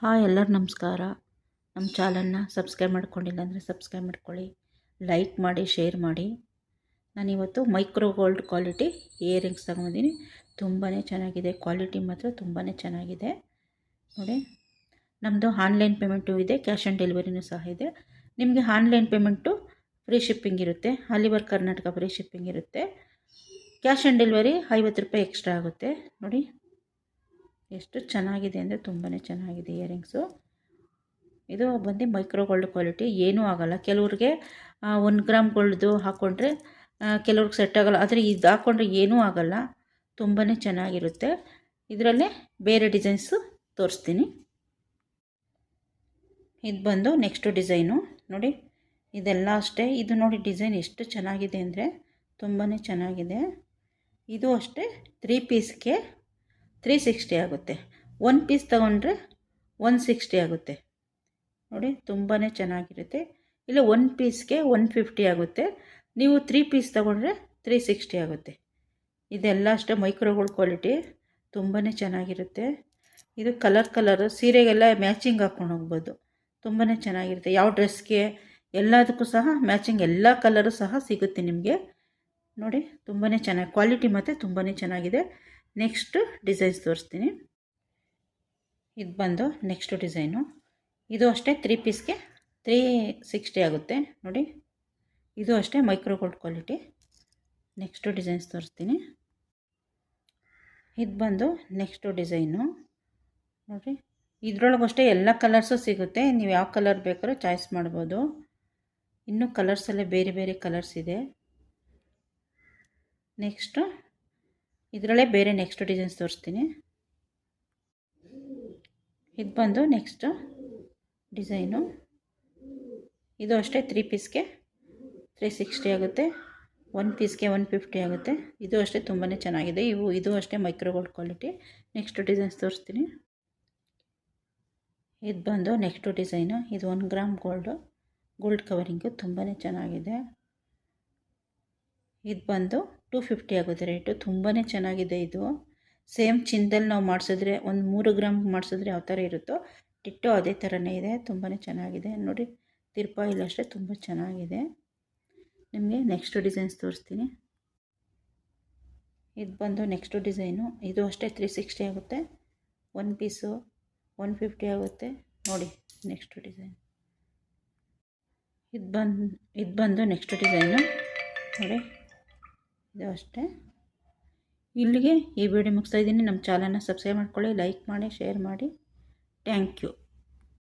Hi ಎಲ್ಲರೂ ನಮಸ್ಕಾರ. ನಮ್ಮ ಚಾನಲ್ನ ಸಬ್ಸ್ಕ್ರೈಬ್ ಮಾಡ್ಕೊಂಡಿಲ್ಲ ಅಂದರೆ ಸಬ್ಸ್ಕ್ರೈಬ್ ಮಾಡ್ಕೊಳ್ಳಿ, ಲೈಕ್ ಮಾಡಿ, ಶೇರ್ ಮಾಡಿ. ನಾನಿವತ್ತು ಮೈಕ್ರೋ ಗೋಲ್ಡ್ ಕ್ವಾಲಿಟಿ ಇಯರಿಂಗ್ಸ್ ತಗೊಂಡಿದ್ದೀನಿ. ತುಂಬಾ ಚೆನ್ನಾಗಿದೆ. ಕ್ವಾಲಿಟಿ ಮಾತ್ರ ತುಂಬಾ ಚೆನ್ನಾಗಿದೆ. ನೋಡಿ ನಮ್ಮದು ಆನ್ಲೈನ್ ಪೇಮೆಂಟು ಇದೆ, ಕ್ಯಾಶ್ ಆನ್ ಡೆಲಿವರಿನೂ ಸಹ ಇದೆ. ನಿಮಗೆ ಆನ್ಲೈನ್ ಪೇಮೆಂಟು ಫ್ರೀ ಶಿಪ್ಪಿಂಗ್ ಇರುತ್ತೆ. All over Karnataka free shipping ಇರುತ್ತೆ. ಕ್ಯಾಶ್ ಆನ್ ಡೆಲಿವರಿ ಐವತ್ತು ರೂಪಾಯಿ ಎಕ್ಸ್ಟ್ರಾ ಆಗುತ್ತೆ. ನೋಡಿ ಎಷ್ಟು ಚೆನ್ನಾಗಿದೆ ಅಂದರೆ ತುಂಬಾ ಚೆನ್ನಾಗಿದೆ ಇಯರಿಂಗ್ಸು. ಇದು ಬಂದು ಮೈಕ್ರೋ ಗೋಲ್ಡ್ ಕ್ವಾಲಿಟಿ, ಏನೂ ಆಗೋಲ್ಲ. ಕೆಲವ್ರಿಗೆ ಒಂದು ಗ್ರಾಮ್ ಗೋಲ್ಡ್ದು ಹಾಕ್ಕೊಂಡ್ರೆ ಕೆಲವ್ರಿಗೆ ಸೆಟ್ ಆಗೋಲ್ಲ. ಆದರೆ ಇದು ಹಾಕ್ಕೊಂಡ್ರೆ ಏನೂ ಆಗೋಲ್ಲ. ತುಂಬಾ ಚೆನ್ನಾಗಿರುತ್ತೆ. ಇದರಲ್ಲೇ ಬೇರೆ ಡಿಸೈನ್ಸು ತೋರಿಸ್ತೀನಿ. ಇದು ಬಂದು ನೆಕ್ಸ್ಟು ಡಿಸೈನು. ನೋಡಿ, ಇದೆಲ್ಲ ಅಷ್ಟೇ. ಇದು ನೋಡಿ ಡಿಸೈನ್ ಎಷ್ಟು ಚೆನ್ನಾಗಿದೆ ಅಂದರೆ ತುಂಬಾ ಚೆನ್ನಾಗಿದೆ. ಇದು ಅಷ್ಟೇ ತ್ರೀ ಪೀಸ್ಗೆ ತ್ರೀ ಸಿಕ್ಸ್ಟಿ ಆಗುತ್ತೆ. ಒನ್ ಪೀಸ್ ತೊಗೊಂಡ್ರೆ ಒನ್ ಸಿಕ್ಸ್ಟಿ ಆಗುತ್ತೆ. ನೋಡಿ ತುಂಬಾ ಚೆನ್ನಾಗಿರುತ್ತೆ. ಇಲ್ಲ ಒನ್ ಪೀಸ್ಗೆ ಒನ್ ಫಿಫ್ಟಿ ಆಗುತ್ತೆ. ನೀವು ತ್ರೀ ಪೀಸ್ ತೊಗೊಂಡ್ರೆ ತ್ರೀ ಸಿಕ್ಸ್ಟಿ ಆಗುತ್ತೆ. ಇದೆಲ್ಲ ಅಷ್ಟೇ ಮೈಕ್ರೋಗೋಲ್ಡ್ ಕ್ವಾಲಿಟಿ. ತುಂಬಾ ಚೆನ್ನಾಗಿರುತ್ತೆ. ಇದು ಕಲರ್ ಕಲರ್, ಸೀರೆಗೆಲ್ಲ ಮ್ಯಾಚಿಂಗ್ ಹಾಕ್ಕೊಂಡು ಹೋಗ್ಬೋದು. ತುಂಬಾ ಚೆನ್ನಾಗಿರುತ್ತೆ. ಯಾವ ಡ್ರೆಸ್ಗೆ ಎಲ್ಲದಕ್ಕೂ ಸಹ ಮ್ಯಾಚಿಂಗ್, ಎಲ್ಲ ಕಲರು ಸಹ ಸಿಗುತ್ತೆ ನಿಮಗೆ. ನೋಡಿ ತುಂಬಾ ಚೆನ್ನಾಗಿ, ಕ್ವಾಲಿಟಿ ಮತ್ತು ತುಂಬಾ ಚೆನ್ನಾಗಿದೆ. ನೆಕ್ಸ್ಟ್ ಡಿಸೈನ್ಸ್ ತೋರಿಸ್ತೀನಿ. ಇದು ಬಂದು ನೆಕ್ಸ್ಟ್ ಡಿಸೈನು ಇದು ಅಷ್ಟೇ ತ್ರೀ ಪೀಸ್ಗೆ ತ್ರೀ ಸಿಕ್ಸ್ಟಿ ಆಗುತ್ತೆ. ನೋಡಿ, ಇದು ಅಷ್ಟೇ micro gold quality next designs ತೋರಿಸ್ತೀನಿ. ಇದು ಬಂದು ನೆಕ್ಸ್ಟು ಡಿಸೈನು ನೋಡಿರಿ ಇದರೊಳಗೆ ಅಷ್ಟೇ ಎಲ್ಲ ಕಲರ್ಸು ಸಿಗುತ್ತೆ. ನೀವು ಯಾವ ಕಲರ್ ಬೇಕಾದ್ರೂ ಚಾಯ್ಸ್ ಮಾಡ್ಬೋದು. ಇನ್ನೂ ಕಲರ್ಸಲ್ಲೇ ಬೇರೆ ಬೇರೆ ಕಲರ್ಸ್ ಇದೆ. ನೆಕ್ಸ್ಟು ಇದರಲ್ಲೇ ಬೇರೆ ನೆಕ್ಸ್ಟ್ ಡಿಸೈನ್ಸ್ ತೋರಿಸ್ತೀನಿ. ಇದು ಬಂದು ನೆಕ್ಸ್ಟು ಡಿಸೈನು ಇದು ಅಷ್ಟೇ ತ್ರೀ ಪೀಸ್ಗೆ ತ್ರೀ ಸಿಕ್ಸ್ಟಿ ಆಗುತ್ತೆ. ಒನ್ ಪೀಸ್ಗೆ ಒನ್ ಫಿಫ್ಟಿ ಆಗುತ್ತೆ. ಇದು ಅಷ್ಟೇ ತುಂಬಾ ಚೆನ್ನಾಗಿದೆ. ಇವು, ಇದು ಅಷ್ಟೇ micro gold quality next designs ತೋರಿಸ್ತೀನಿ. ಇದು ಬಂದು ನೆಕ್ಸ್ಟು ಡಿಸೈನು ಇದು one gram gold gold covering ತುಂಬಾ ಚೆನ್ನಾಗಿದೆ. ಇದು ಬಂದು ಟೂ ಫಿಫ್ಟಿ ಆಗುತ್ತೆ ರೇಟು. ತುಂಬಾ ಚೆನ್ನಾಗಿದೆ ಇದು. ಸೇಮ್ ಚಿನ್ನದಲ್ಲಿ ನಾವು ಮಾಡಿಸಿದ್ರೆ ಒಂದು ಮೂರು ಗ್ರಾಮ್ ಮಾಡಿಸಿದ್ರೆ ಯಾವ ಥರ ಇರುತ್ತೋ ಟಿಟ್ಟು ಅದೇ ಥರನೇ ಇದೆ. ತುಂಬಾ ಚೆನ್ನಾಗಿದೆ. ನೋಡಿ ತಿರ್ಪಾಯಿಲ್ಲ ಅಷ್ಟೇ ತುಂಬ ಚೆನ್ನಾಗಿದೆ. ನಿಮಗೆ ನೆಕ್ಸ್ಟ್ ಡಿಸೈನ್ಸ್ ತೋರಿಸ್ತೀನಿ. ಇದು ಬಂದು ನೆಕ್ಸ್ಟು ಡಿಸೈನು ಇದು ಅಷ್ಟೇ ತ್ರೀ ಸಿಕ್ಸ್ಟಿ ಆಗುತ್ತೆ. ಒನ್ ಪೀಸು ಒನ್ ಫಿಫ್ಟಿ ಆಗುತ್ತೆ. ನೋಡಿ ನೆಕ್ಸ್ಟ್ ಡಿಸೈನ್ ಇದು ಬಂದು ಇದು ಬಂದು ನೆಕ್ಸ್ಟ್ ಡಿಸೈನು ನೋಡಿ. ಇದು ಅಷ್ಟೇ. ಇಲ್ಲಿಗೆ ಈ ವಿಡಿಯೋ ಮುಗಿಸ್ತಾ ಇದ್ದೀನಿ. ನಮ್ಮ ಚಾನಲ್ನ ಸಬ್ಸ್ಕ್ರೈಬ್ ಮಾಡ್ಕೊಳ್ಳಿ ಲೈಕ್ ಮಾಡಿ ಶೇರ್ ಮಾಡಿ. Thank you